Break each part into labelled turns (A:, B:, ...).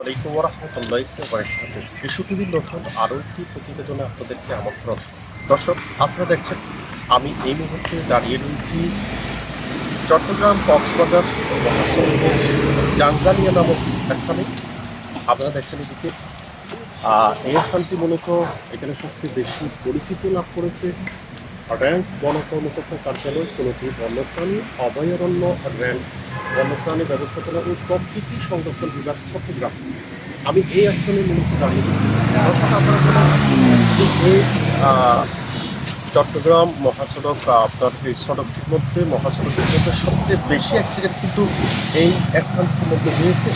A: আলাইকুম রহমতুল্লাহ বিশ্ব টিভির নতুন আরও একটি প্রতিবেদনে আপনাদেরকে আমন্ত্রণ। দর্শক, আপনারা দেখছেন, আমি এই মুহূর্তে দাঁড়িয়ে রয়েছি চট্টগ্রাম কক্সবাজার জাঙ্গালিয়া নামক স্থানে। আপনারা দেখছেন এদিকে এই স্থানটি মূলত এখানে সবচেয়ে বেশি পরিচিতি লাভ করেছে র্যান্স বন কর্মকর্তা কার্যালয় ষোলোটি বন্যপ্রাণী অভয়ারণ্য র্যান্স বন্যপ্রাণী ব্যবস্থাপনা ও প্রকৃতি সংরক্ষণ বিভাগ চট্টগ্রাম আমি এই স্থানে মূলত দাঁড়িয়ে যে চট্টগ্রাম মহাসড়ক আপনার এই সড়কটির মধ্যে মহাসড়কের মধ্যে সবচেয়ে বেশি অ্যাক্সিডেন্ট কিন্তু এই স্থানটির মধ্যে হয়েছে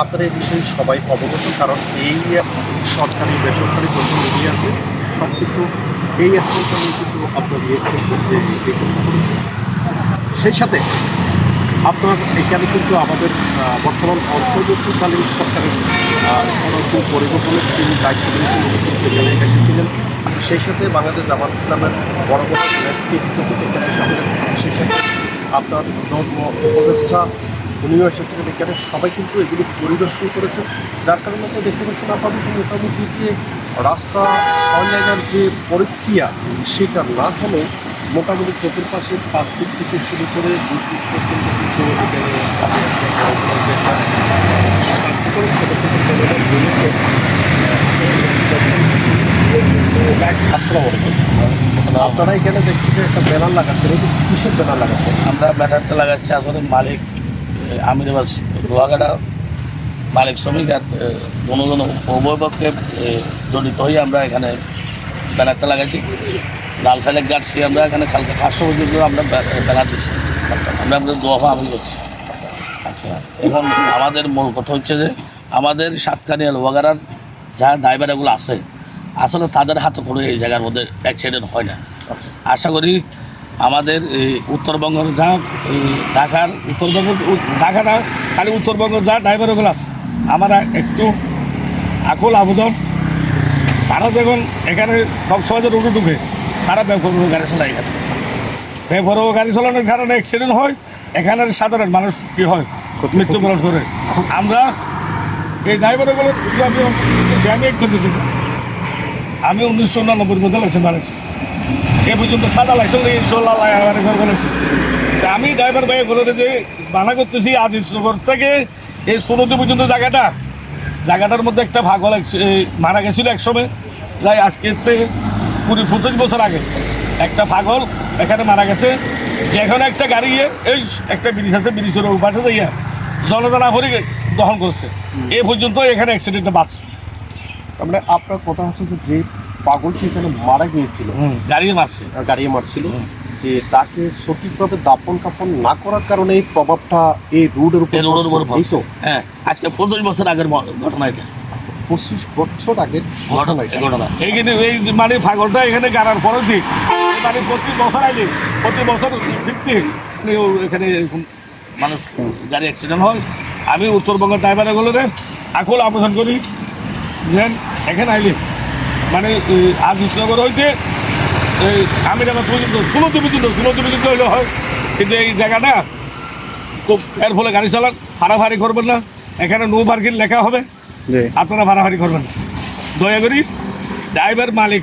A: আপনারা এই বিষয়ে সবাই অবগত কারণ এই সরকারি বেসরকারি মিডিয়া আছে সব এই নিয়ে কিন্তু আপনার ইয়ে সেই সাথে আপনার এখানে কিন্তু আমাদের বর্তমান অন্তর্বর্তীকালীন সরকারের সড়ক ও পরিবহনের যিনি দায়িত্ব রয়েছেন, উনি কিন্তু এখানে এসেছিলেন। সেই সাথে বাংলাদেশ জামাত ইসলামের বড় বড় নেতৃত্ব কিন্তু এখানে এসেছিলেন। সেই সাথে আপনার ধর্ম উপদেষ্টা এসেছিলেন এখানে সবাই কিন্তু এগুলি পরিদর্শন করেছে যার কারণে আপনি দেখতে পাচ্ছেন আপাতত মোটামুটি যে রাস্তা ছয় লাইনের যে প্রক্রিয়া, সেটা না হলে মোটামুটি চতুর্পাশে পাঁচ দিক থেকে শুরু করে দুই দিক পর্যন্ত কিছু। আপনারা এখানে দেখছি যে একটা ব্যানার লাগাচ্ছেন কিসের ব্যানার লাগাচ্ছেন
B: আমরা ব্যানারটা লাগাচ্ছি, আসলে মালিক আমিরাবাদ লোহাগাড়া মালিক শ্রমিক আর দুজন উভয় পক্ষে জড়িত হয়ে আমরা এখানে ব্যানারটা লাগাইছি। লাল খালেক গাড়ছি আমরা এখানে কালকে পাঁচশো পর্যন্ত আমরা ব্যা- ব্যানার দিচ্ছি আমরা আমাদের দোয়া আমি করছি। আচ্ছা এখন আমাদের মূল কথা হচ্ছে যে আমাদের সাতকানিয়া লোহাগাড়ার যা ড্রাইভারগুলো আছে আসলে তাদের হাতে করে এই জায়গার মধ্যে অ্যাক্সিডেন্ট হয় না।
A: আচ্ছা।
B: আশা করি আমাদের এই উত্তরবঙ্গের যা ঢাকার উত্তরবঙ্গ উ- ঢাকাটা খালি উত্তরবঙ্গের যা ড্রাইভারগুলো আছে। আমরা একটু আকুল আবেদন। তারা যখন এখানে কক্সবাজার রুটে ঢুকে, তারা বেপরোয়া গাড়ি চালায় এখানে। বেপরোয়া গাড়ি চালানোর কারণে অ্যাক্সিডেন্ট হয় এখানের সাধারণ মানুষ কী হয়, মৃত্যুবরণ করে। আমরা এই ড্রাইভারগুলো আমি একজন আমি উনিশশো উনানব্বই মধ্যে বানিয়েছি এ পর্যন্ত সাদা লাইসেন্স ইনশাল্লাহ ঘর করেছি। আমি ড্রাইভার ভাই বলে যে বানা করতেছি আজ ইসনগর থেকে, এই সোনদী পর্যন্ত জায়গাটা, জায়গাটার মধ্যে একটা এই মারা গেছিল একসময় প্রায় আজকে থেকে কুড়ি পঁচিশ বছর আগে। একটা পাগল এখানে মারা গেছে। যে যেখানে একটা গাড়ি গিয়ে, এই একটা ব্রিজ আছে, ব্রিজের উপাসে যাইয়া জনজানা ভরে দহন করছে। এ পর্যন্ত এখানে অ্যাক্সিডেন্টে বাঁচছে।
A: তার মানে আপনার কথা হচ্ছে যে পাগলটি এখানে মারা গিয়েছিল।
B: গাড়ি মারছে।
A: গাড়ি মারছিল। যে তাকে সঠিকভাবে দাপন কাপন না করার কারণে এই প্রভাবটা এই রোডের উপর
B: রোডের উপর
A: পড়ছে।
B: হ্যাঁ আজকে পঁচিশ বছর আগের ঘটনা এটা।
A: পঁচিশ বছর আগের ঘটনা এটা।
B: ঘটনা। এইখানে এই মানে পাগলটা এখানে গাড়ার পরে ঠিক মানে প্রতি বছর আইলে প্রতি বছর ফিরতে এখানে এরকম মানুষ গাড়ি অ্যাক্সিডেন্ট হয়। আমি উত্তরবঙ্গের ড্রাইভারগুলোরে আকুল আবেদন করি যে এখানে আইলে মানে এই, আজ ইসনগর হইতে এই আমিরাবাদ পর্যন্ত ষোলোটি পর্যন্ত ষোলোটি পর্যন্ত হইলে হয়। কিন্তু এই জায়গাটা খুব এর ফলে গাড়ি চালান ফাড়াফাড়ি করবেন না। এখানে নো পার্কিং লেখা হবে। আপনারা ভাড়াভাড়ি করবেন না। দয়া করি ড্রাইভার মালিক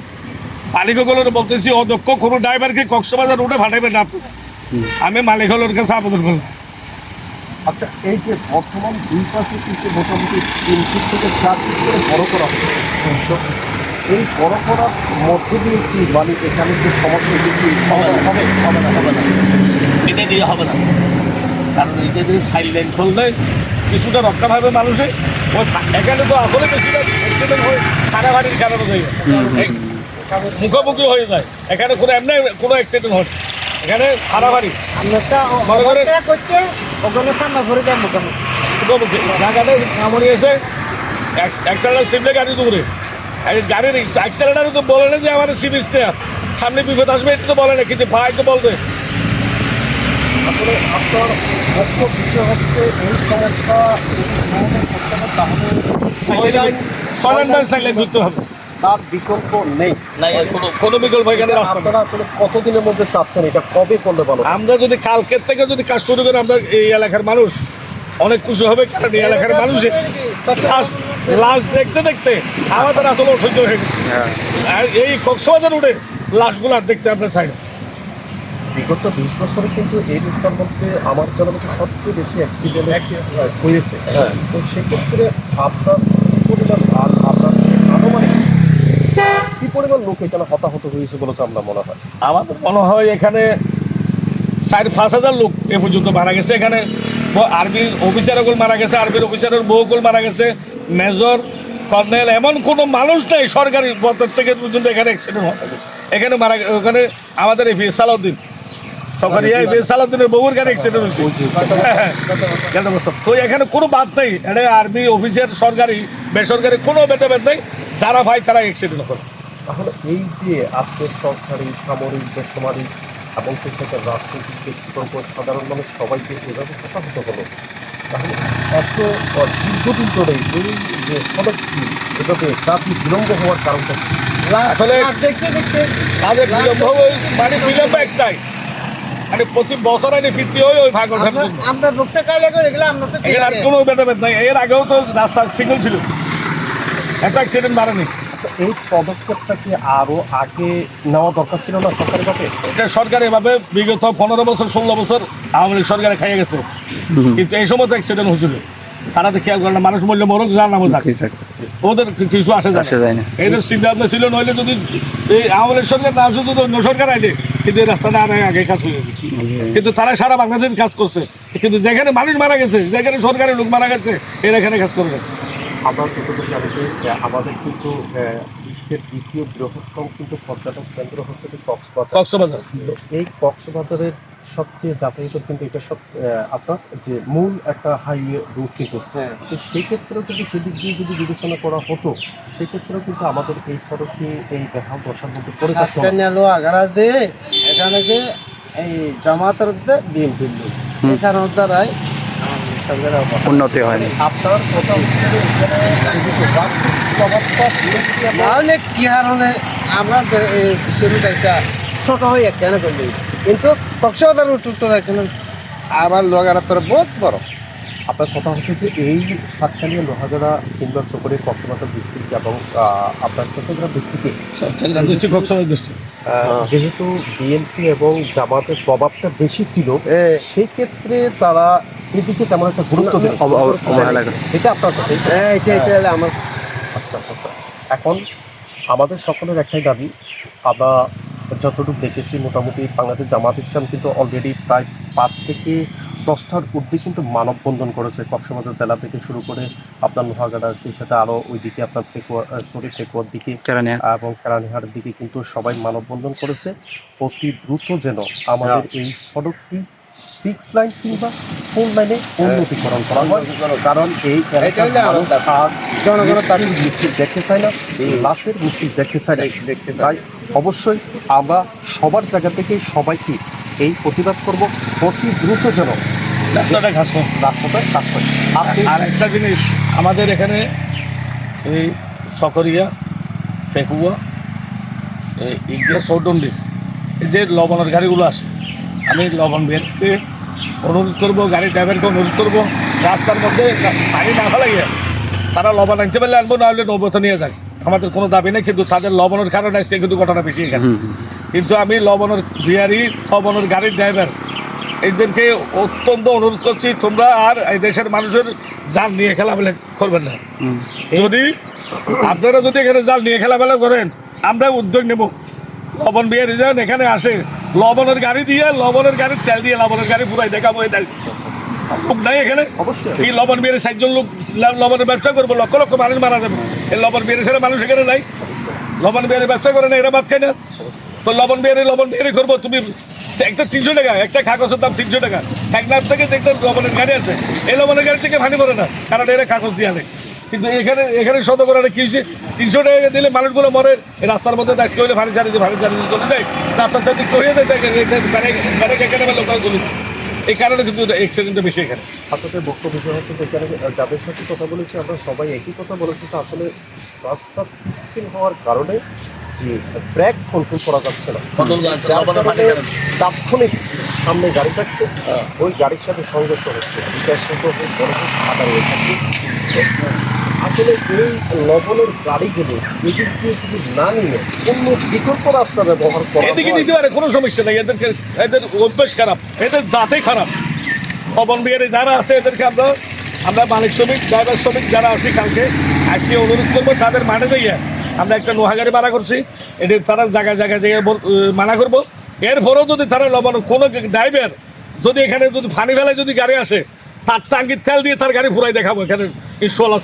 B: মালিক মালিকগুলোর বলতেছি অদক্ষ কোনো ড্রাইভারকে কক্সবাজার রোডে ফাটাইবেন না আপনারা। আমি মালিকগুলোর কাছে আবেদন করলাম।
A: আচ্ছা এই যে বর্তমান দুই পাশে কিন্তু মোটামুটি তিন ফিট থেকে চার ফিট করে বড় করা হচ্ছে। এই বড় করার মধ্যে দিয়ে কি মানে এখানে যে সমস্যা কি সমাধান হবে? হবে না হবে না
B: এটা দিয়ে হবে না। কারণ এটা দিয়ে সাইড লাইন খুললে কিছুটা রক্ষা পাবে মানুষে। ওই এখানে তো আসলে বেশিটা অ্যাক্সিডেন্ট হয় ফাড়াফাড়ির কারণে যায়। এই মুখোমুখি হয়ে যায়। এখানে কোনো এমনি কোনো অ্যাক্সিডেন্ট হয়। এখানে মনে করেন-
C: করতে ওখানে সামনে ঘুরে যায় মোটামুটি
B: মুখোমুখি। জায়গাটা কামড়ি এসে অ্যাক্সেলেটার সিমলে গাড়ি দৌড়ে গাড়ির অ্যাক্সেলেটার তো বলে না যে আমার সিবিস সামনে বিপদ আসবে এটা তো বলে না কিন্তু ভাই তো বলবে
A: আসলে আপনার মুখ্য বিষয় হচ্ছে এই সমস্যা যদি সমাধান করতে তাহলে ছয় লাইন
B: সলেন ম্যান সাইলেন্ট করতে হবে।
A: তার বিকল্প নেই।
B: কোনো কোনো বিকল্প এখানে
A: আপনারা আসলে কতদিনের মধ্যে চাচ্ছেন এটা কবে করলে ভালো
B: আমরা যদি কালকের থেকে যদি কাজ শুরু করি আমরা এই এলাকার মানুষ অনেক খুশি হবে কারণ এই এলাকার মানুষে লাশ দেখতে দেখতে আমাদের আসলে অসহ্য হয়ে গেছে। আর এই কক্সবাজার উঠে লাশগুলো আর দেখতে আপনার সাইড
A: বিগত বিশ বছরে কিন্তু এই রুটটার মধ্যে আমার জানা মতে সবচেয়ে বেশি অ্যাক্সিডেন্ট হয়েছে। হ্যাঁ। তো সেক্ষেত্রে আপনার পরিমাণ আর আপনার আনুমানিক কি পরিমাণ লোক এখানে হতাহত হয়েছে বলে তো আমরা মনে হয়?
B: আমাদের মনে হয় এখানে চার পাঁচ হাজার লোক এ পর্যন্ত মারা গেছে। এখানে আর্মির অফিসারগুলো মারা গেছে আর্মির অফিসারের বহুগুল মারা গেছে মেজর কর্নেল এমন কোনো মানুষ নেই সরকারি পদের থেকে পর্যন্ত এখানে অ্যাক্সিডেন্ট হতে এখানে মারা ওখানে আমাদের এই সালাউদ্দিন। সকারিয়া এই সালাউদ্দিনের বহুর গাড়ি অ্যাক্সিডেন্ট হয়েছে। হ্যাঁ। তো এখানে কোনো বাদ নেই এটা আর্মি অফিসার সরকারি বেসরকারি কোনো ভেদাভেদ নেই যারা পায় তারা অ্যাক্সিডেন্ট করে।
A: তাহলে এই যে আজকের সরকারি সামরিক বেসামরিক এবং সাথে রাজনৈতিক ব্যক্তিবর্গ সাধারণ মানুষ সবাইকে এভাবে হতাহত হলো তাহলে এত দীর্ঘদিন ধরে এই যে সড়কটি এভাবে বিলম্ব হওয়ার কারণটা কি?
B: আসলে-
C: দেখতে দেখতে
B: তাদের বিলম্ব মানে বিলম্ব একটাই। মানে প্রতি বছর আইনে ফিরতে হয় ওই ভাগ ওঠার
C: আমরা-
B: জন্য।
C: আমরা রোগটা কালে করে গেলে আমরা
B: আর কোনো ভেদাভেদ নাই। এর আগেও তো রাস্তা সিঙ্গেল ছিল। এত অ্যাক্সিডেন্ট বাড়েনি।
A: এই পদক্ষেপটা কি আরও আগে নেওয়া দরকার ছিল না সরকারিভাবে
B: এটা সরকার এভাবে বিগত পনেরো বছর ষোলো বছর আওয়ামী লীগ সরকারে খাইয়ে গেছে। কিন্তু এই সময় তো অ্যাক্সিডেন্ট হয়েছিল। তারা তো খেয়াল করে না মানুষ মূল্য মরক যাক ওদের কিছু আসে
D: আসে যায় না।
B: এদের ভাবনা ছিল নইলে যদি এই আওয়ামী লীগ সরকার না আসে যদি অন্য সরকার আইলে কিন্তু এই রাস্তাটা আর আগে কাজ হয়ে যেত কিন্তু তারা সারা বাংলাদেশ কাজ করছে। কিন্তু যেখানে মানুষ মারা গেছে যেখানে সরকারি লোক মারা গেছে এরা এখানে কাজ করবে
A: আমরা যতটুকু জানি যে আমাদের কিন্তু বিশ্বের দ্বিতীয় বৃহত্তম কিন্তু পর্যটন কেন্দ্র হচ্ছে যে কক্সবাজার।
B: কক্সবাজার।
A: এই কক্সবাজারের সবচেয়ে যাতায়াত কিন্তু এটা সব আপনার যে মূল একটা হাইওয়ে রুট কিন্তু।
C: হ্যাঁ।
A: তো সেই ক্ষেত্রেও কিন্তু সেদিক দিয়ে যদি বিবেচনা করা হতো সেক্ষেত্রেও কিন্তু আমাদের এই সড়কটি এই বেহাল দশার মধ্যে পড়ে থাকতো
C: আগারা এখানে যে এই জামাতের এই কারণ দ্বারাই।
D: উন্নতি হয়নি।
C: নাহলে কি কারণে আমরা শুরুটা ছোট হয়ে কেন করলি কিন্তু কক্সবাজার উত্তর আমার আবার লোহাগাড়া তোর বহুত বড়।
A: আপনার কথা হচ্ছে যে এই সাতকানিয়া লোহাগড়া কিংবা চোপড়ে কক্সবাজার ডিস্ট্রিক্ট এবং আপনার চট্টগ্রাম ডিস্ট্রিক্টে
B: ডিস্ট্রিক্ট কক্সবাজার ডিস্ট্রিক্ট।
A: যেহেতু বিএনপি এবং জামাতের প্রভাবটা বেশি ছিল সেই ক্ষেত্রে তারা এদিকে তেমন একটা গুরুত্ব
D: অব-
A: এটা আপনার কথা
C: হ্যাঁ এটা এটা হলে আমার
A: আচ্ছা আচ্ছা আচ্ছা। এখন আমাদের সকলের একটাই দাবি আমরা যতটুকু দেখেছি মোটামুটি বাংলাদেশ জামাত ইসলাম কিন্তু অলরেডি প্রায় পাঁচ থেকে দশটার ঊর্ধ্বে কিন্তু মানববন্ধন করেছে কক্সবাজার জেলা থেকে শুরু করে আপনার লোহাগাড়ার সাথে আরও ওইদিকে আপনার ফেকুয়া সরি ফেকুয়ার দিকে এবং কেরানিহার দিকে কিন্তু সবাই মানববন্ধন করেছে। অতি দ্রুত যেন আমাদের এই সড়কটি সিক্স লাইন কিংবা ফোর লাইনে উন্নতিকরণ করা হয়। কারণ এই
C: জনগণের।
A: লাশের মিছিল দেখতে চায় না এই লাশের মিছিল দেখতে চায় না।
C: দেখতে
A: তাই অবশ্যই আমরা সবার জায়গা থেকে সবাইকে এই প্রতিবাদ করব। অতি দ্রুত যেন
B: রাস্তাটা ঘাস
A: রাস্তাটা কাজ হয়।
B: আর একটা জিনিস আমাদের এখানে এই সকরিয়া ফেকুয়া এই ইগিয়া সৌডন্ডি এই যে লবণের গাড়িগুলো আসে আমি লবণ বেরকে অনুরোধ করব গাড়ি ড্রাইভারকে অনুরোধ করব রাস্তার মধ্যে পানি না ফেলাইয়া তারা লবণ আনতে পারলে আনব না হলে নৌবত নিয়ে যাক। আমাদের কোনো দাবি নেই কিন্তু তাদের লবণের কারণে আজকে কিন্তু ঘটনা বেশি এখানে। কিন্তু আমি লবণের বিহারি লবণের গাড়ির ড্রাইভার এদেরকে অত্যন্ত অনুরোধ করছি তোমরা আর এই দেশের মানুষের জাল নিয়ে খেলাফেলা করবেন না। যদি আপনারা যদি এখানে জাল নিয়ে খেলাফেলা করেন আমরা উদ্যোগ নেব। লবণ বিহারি যান এখানে আসে লবণের গাড়ি দিয়ে লবণের গাড়ি তেল দিয়ে লবণের গাড়ি পুরাই দেখাবো এই লোক নাই এখানে?
A: অবশ্যই।
B: এই লবণ বিহারি সাতজন লোক লবণের ব্যবসা করব লক্ষ লক্ষ মানুষ মারা যাবে। এই লবণ বিহারি ছাড়া মানুষ এখানে নাই। লবণ বিহারি ব্যবসা করে না এরা ভাত খায় না। তো লবণ বিহারি লবণ বিহারি করব তুমি একটা তিনশো টাকা একটা কাগজের দাম তিনশো টাকা। এক লাখ থেকে দেখতে লবণের গাড়ি আছে। এই লবণের গাড়ি থেকে ভানি পড়ে না কারণ এরা কাগজ দিয়ে আনে। কিন্তু এখানে এখানে শত করে কি হয়েছে? তিনশো টাকা দিলে মানুষগুলো মরে। রাস্তার মধ্যে দেখতে হলে ভানি ছাড়ি দিয়ে ভানি ছাড়ি চলে যায় রাস্তার থেকে করিয়ে দেয় এখানে লোকাল এই কারণে কিন্তু অ্যাক্সিডেন্টটা বেশি এখানে।
A: আপনাদের বক্তব্য বিষয় হচ্ছে যে এখানে যাদের সাথে কথা বলেছি আমরা সবাই একই কথা বলেছি যে আসলে রাস্তা পিচ্ছিল হওয়ার কারণে যে ব্রেক কন্ট্রোল করা যাচ্ছে না। তাৎক্ষণিক সামনে গাড়ি থাকছে
B: হ্যাঁ।
A: ওই গাড়ির সাথে সংঘর্ষ হচ্ছে। বড় বড় সাদা রয়ে থাকে। আসলে এই লবণের গাড়িগুলো এদিক দিয়ে যদি না নিয়ে অন্য বিকল্প রাস্তা ব্যবহার করা
B: এদিকে নিতে পারে কোনো সমস্যা নেই। এদেরকে এদের অভ্যেস খারাপ। এদের জাতে খারাপ। পবন বিহারে যারা আছে এদেরকে আমরা আমরা মালিক শ্রমিক ড্রাইভার শ্রমিক যারা আছি কালকে আজকে অনুরোধ করব তাদের মাঠে দিয়ে আমরা একটা নোহাগাড়ি ভাড়া করছি। এটি তারা জায়গায় জায়গায় জায়গায় মানা করব। এরপরেও যদি তারা লবণ কোনো ড্রাইভার যদি এখানে যদি ফানি ফেলায় যদি গাড়ি আসে তার টাঙ্গির তেল দিয়ে তার গাড়ি ফুরাই দেখাবো এখানে ইনশাল্লাহ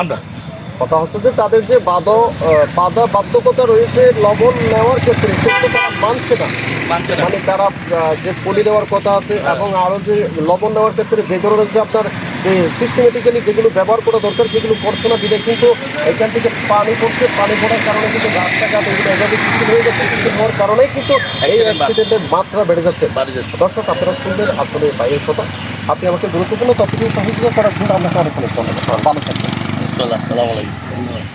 B: আমরা।
A: কথা হচ্ছে যে তাদের যে বাদ বাধা বাধ্যকতা রয়েছে লবণ নেওয়ার ক্ষেত্রে সেগুলো তারা মানছে না। মানে তারা যে পলি দেওয়ার কথা আছে এবং আরও যে লবণ নেওয়ার ক্ষেত্রে যে ধরনের যে আপনার যে সিস্টেমেটিক্যালি যেগুলো ব্যবহার করা দরকার সেগুলো করছে না বিদে কিন্তু এখান থেকে পানি পড়ছে পানি পড়ার কারণে কিন্তু রাস্তাঘাট এগুলো এভাবে কিছু হয়ে যাচ্ছে কিছু হওয়ার কারণে কিন্তু এই অ্যাক্সিডেন্টের মাত্রা বেড়ে যাচ্ছে।
B: বাড়ি যাচ্ছে।
A: দর্শক আপনারা শুনলেন আসলে বাইরের কথা। আপনি আমাকে গুরুত্বপূর্ণ তথ্য সহযোগিতা করার জন্য আপনাকে অনেক অনেক ধন্যবাদ। ভালো থাকবেন।
B: ইনশাল্লাহ আসসালামু আলাইকুম।